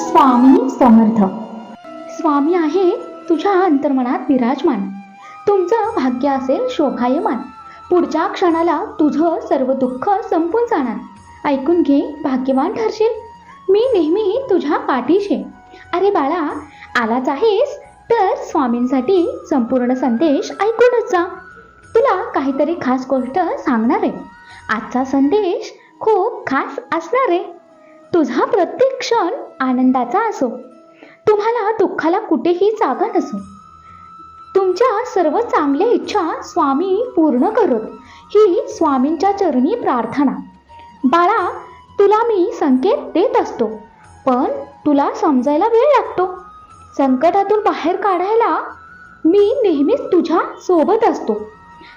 स्वामी समर्थ. स्वामी आहे तुझ्या अंतर्मनात विराजमान. तुमचं भाग्य असेल शोभायमान. पुढच्या क्षणाला तुझं सर्व दुःख संपून जाणार. ऐकून घे भाग्यवान ठरशील. मी नेहमी तुझ्या पाठीशी. अरे बाळा आलाच आहेस? तर स्वामींसाठी संपूर्ण संदेश ऐकूनच जा. तुला काहीतरी खास गोष्ट सांगणार आहे. आजचा संदेश खूप खास असणार आहे. तुझा प्रत्येक क्षण आनंदाचा असो. तुम्हाला दुःखाला कुठेही जागा नसो. तुमच्या सर्व चांगल्या इच्छा स्वामी पूर्ण करत. ही स्वामींच्या चरणी प्रार्थना. बाळा तुला मी संकेत देत असतो पण तुला समजायला वेळ लागतो. संकटातून बाहेर काढायला मी नेहमीच तुझ्या सोबत असतो.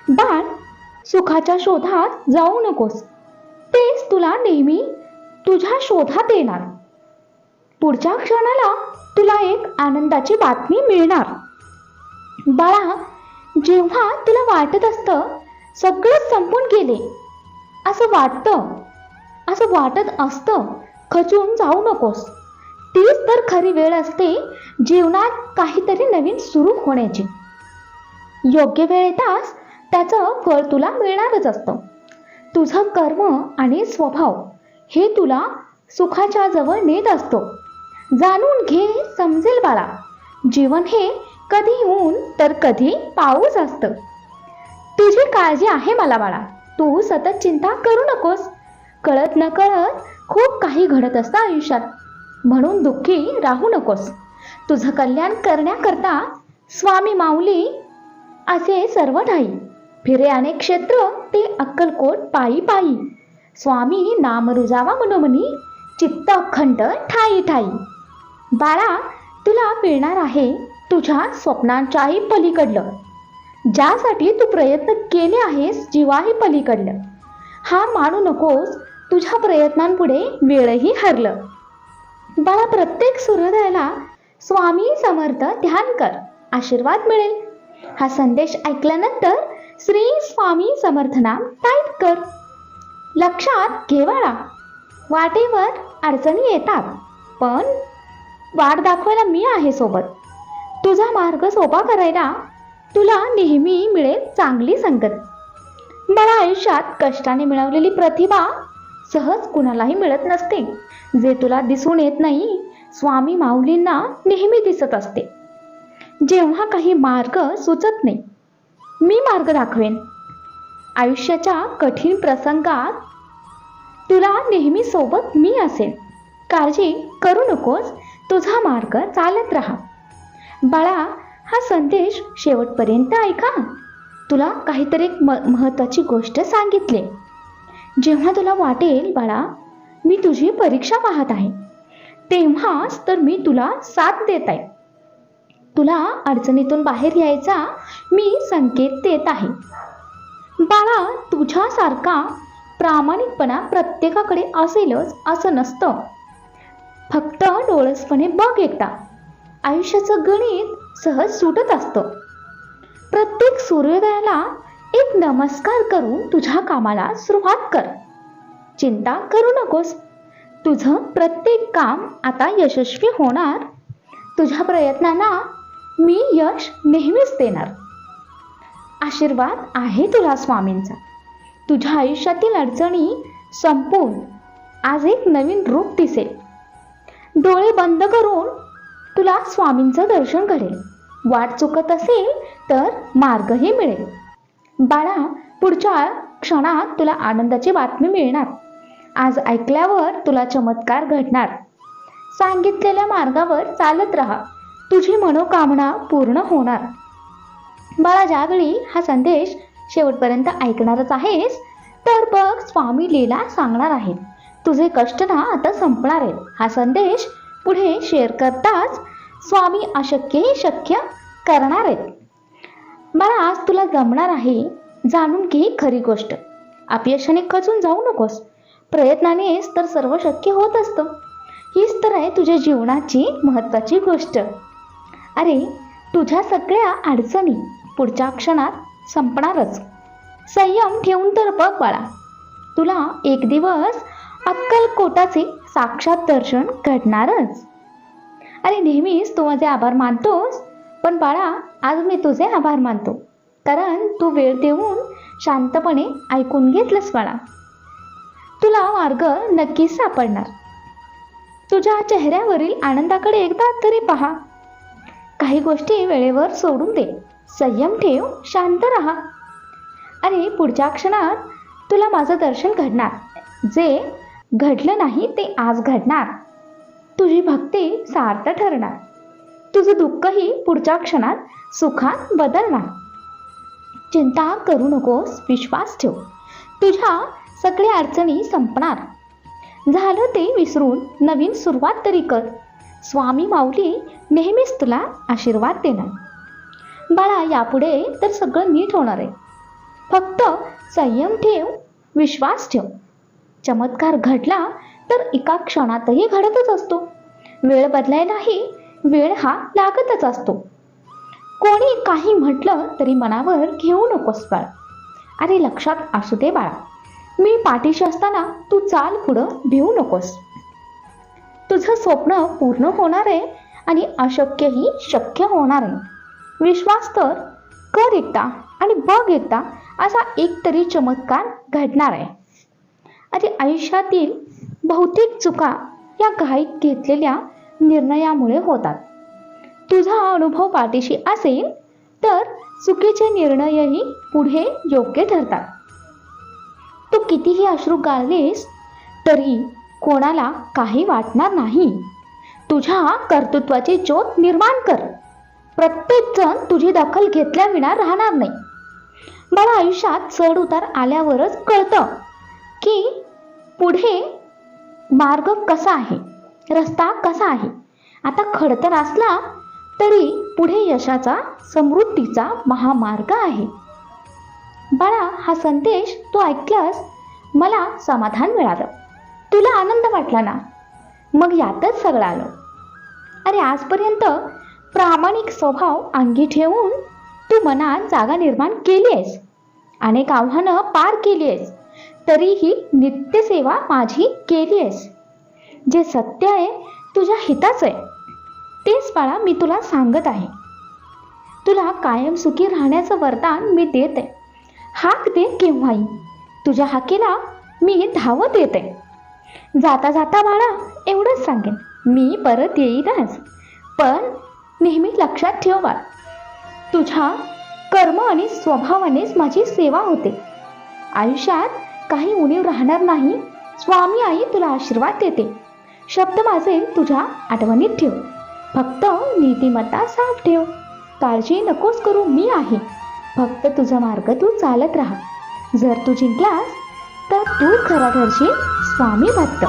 बाळ सुखाच्या शोधात जाऊ नकोस. तेच तुला नेहमी तुझ्या शोधात येणार. पुढच्या क्षणाला तुला एक आनंदाची बातमी मिळणार. बाळा जेव्हा तुला वाटत असतं सगळं संपून गेले असं वाटतं असं वाटत असतं खचून जाऊ नकोस. तीच तर खरी वेळ असते जीवनात काहीतरी नवीन सुरू होण्याची. योग्य वेळ येताच त्याचं फळ तुला मिळणारच असतं. तुझं कर्म आणि स्वभाव हे तुला सुखाच्या जवळ नेत असतो. जाणून घे समजेल बाळा. जीवन हे कधी ऊन तर कधी पाऊस असतं. तुझी काळजी आहे मला बाळा. तू सतत चिंता करू नकोस. कळत न कळत खूप काही घडत असतं आयुष्यात. म्हणून दुःखी राहू नकोस. तुझं कल्याण करण्याकरता स्वामी माऊली असे सर्व ठाई फिरे अनेक क्षेत्र ते अक्कलकोट पायी पायी. स्वामी नाम रुजावा मनोमनी चित्त अखंड ठाई ठाई. बाळा तुला मिळणार आहे तुझ्या स्वप्नांच्याही पलीकडलं. ज्यासाठी तू प्रयत्न केले आहेस जीवाही पलीकडलं. हा मानू नकोस तुझ्या प्रयत्नांपुढे वेळही हरलं. बाळा प्रत्येक सूर्योदयाला स्वामी समर्थ ध्यान कर आशीर्वाद मिळेल. हा संदेश ऐकल्यानंतर श्री स्वामी समर्थना टाईप कर. लक्षात घे बाळा वाटेवर अडचणी येतात. पण वाट दाखवायला मी आहे सोबत. तुझा मार्ग सोपा करायला तुला नेहमी मिळेल चांगली संगत. मला आयुष्यात कष्टाने मिळवलेली प्रतिभा सहज कुणालाही मिळत नसते. जे तुला दिसून येत नाही स्वामी माऊलींना नेहमी दिसत असते. जेव्हा काही मार्ग सुचत नाही मी मार्ग दाखवेन. आयुष्याच्या कठीण प्रसंगात तुला नेहमी सोबत मी असेन. काळजी करू नकोस. तुझा मार्ग चालत राहा. बाळा हा संदेश शेवटपर्यंत ऐका. तुला काहीतरी एक म महत्त्वाची गोष्ट सांगितले. जेव्हा तुला वाटेल बाळा मी तुझी परीक्षा पाहत आहे. तेव्हाच तर मी तुला साथ देत आहे. तुला अडचणीतून बाहेर यायचा मी संकेत देत आहे. बाळा तुझ्यासारखा प्रामाणिकपणा प्रत्येकाकडे असेलच असं नसतं. फक्त डोळसपणे बघ एकदा. आयुष्याचं गणित सहज सुटत असतं. प्रत्येक सूर्योदयाला एक नमस्कार करून तुझ्या कामाला सुरुवात कर. चिंता करू नकोस. तुझं प्रत्येक काम आता यशस्वी होणार. तुझ्या प्रयत्नांना मी यश नेहमीच देणार. आशीर्वाद आहे तुला स्वामींचा. तुझ्या आयुष्यातील अडचणी संपून आज एक नवीन रूप दिसेल. डोळे बंद करून तुला स्वामींचं दर्शन घडेल. वाट चुकत असेल तर मार्गही मिळेल. बाळा पुढच्या क्षणात तुला आनंदाची बातमी मिळणार. आज ऐकल्यावर तुला चमत्कार घडणार. सांगितलेल्या मार्गावर चालत राहा. तुझी मनोकामना पूर्ण होणार. बाळा ज्यावेळी हा संदेश शेवटपर्यंत ऐकणारच आहेस? तर बघ स्वामी लीला सांगणार आहेत. तुझे कष्ट ना आता संपणार आहेत. हा संदेश पुढे शेअर करताच स्वामी अशक्यही शक्य करणार आहेत. बाळा आज तुला जमणार आहे जाणून घे खरी गोष्ट. अपयशाने खचून जाऊ नकोस. प्रयत्नानेच तर सर्व शक्य होत असतं. हीच तर आहे तुझ्या जीवनाची महत्त्वाची गोष्ट. अरे तुझ्या सगळ्या अडचणी पुढच्या क्षणात संपणारच. संयम ठेवून तर बघ बाळा. तुला एक दिवस अक्कलकोटाचे साक्षात दर्शन घडणारच. अरे नेहमीच तू माझे आभार मानतोस पण बाळा आज मी तुझे आभार मानतो. कारण तू वेळ देऊन शांतपणे ऐकून घेतलंस बाळा. तुला मार्ग नक्कीच सापडणार. तुझ्या चेहऱ्यावरील आनंदाकडे एकदा तरी पहा. काही गोष्टी वेळेवर सोडून दे. संयम ठेव शांत राहा. आणि पुढच्या क्षणात तुला माझं दर्शन घडणार. जे घडलं नाही ते आज घडणार. तुझी भक्ती सार्थ ठरणार. तुझं दुःखही पुढच्या क्षणात सुखात बदलणार. चिंता करू नकोस विश्वास ठेव. तुझ्या सगळ्या अडचणी संपणार. झालं ते विसरून नवीन सुरुवात तरी कर. स्वामी माऊली नेहमीच तुला आशीर्वाद देणार. बाळा यापुढे तर सगळं नीट होणार आहे. फक्त संयम ठेव विश्वास ठेव. चमत्कार घडला तर एका क्षणातही घडतच असतो. वेळ बदलायलाही वेळ हा लागतच असतो. कोणी काही म्हटलं तरी मनावर घेऊ नकोस बाळ. अरे लक्षात असू दे बाळा. मी पाठीशी असताना तू चाल पुढं भिवू नकोस. तुझं स्वप्न पूर्ण होणार आहे आणि अशक्यही शक्य होणार आहे. विश्वास तर कर एकदा आणि बघ एकदा असा एक तरी चमत्कार घडणार आहे. अरे आयुष्यातील बहुतेक चुका या घाईत घेतलेल्या निर्णयामुळे होतात. तुझा अनुभव पाठीशी असेल तर चुकीचे निर्णयही पुढे योग्य ठरतात. तू कितीही अश्रू गाळलेस तरी कोणाला काही वाटणार नाही. तुझ्या कर्तृत्वाची ज्योत निर्माण कर. प्रत्येक जण तुझी दखल घेतल्याविना राहणार नाही. मला आयुष्यात चढ उतार आल्यावरच कळतं की पुढे मार्ग कसा आहे रस्ता कसा आहे. आता खडतर असला तरी पुढे यशाचा समृद्धीचा महामार्ग आहे. बाळा हा संदेश तू ऐकल्यास मला समाधान मिळालं. तुला आनंद वाटला ना? मग यातच सगळं आलं. अरे आजपर्यंत प्रामाणिक स्वभाव अंगी ठेवून तू मनात जागा निर्माण केली आहेस अनेक आव्हानं पार केली आहेस तरीही नित्यसेवा माझी केली आहेस जे सत्य आहे तुझ्या हिताचं आहे. तेच बाळा मी तुला सांगत आहे. तुला कायम सुखी राहण्याचं वरदान मी देत आहे. हाक दे केव्हाही. तुझ्या हाकेला मी धावत येते जाता जाता बाळा एवढंच सांगेन. मी परत येईनच पण नेहमी लक्षात ठेवा. तुझ्या कर्म आणि स्वभावानेच माझी सेवा होते. आयुष्यात काही उणीव राहणार नाही. स्वामी आई तुला आशीर्वाद देते. शब्द माझे तुझ्या आठवणीत ठेव. फक्त नीतिमत्ता साफ ठेव. काळजी नकोस करू मी आहे. फक्त तुझा मार्ग तू चालत राहा. जर तू जिंकलास तर तू खरा घरची स्वामी भक्त.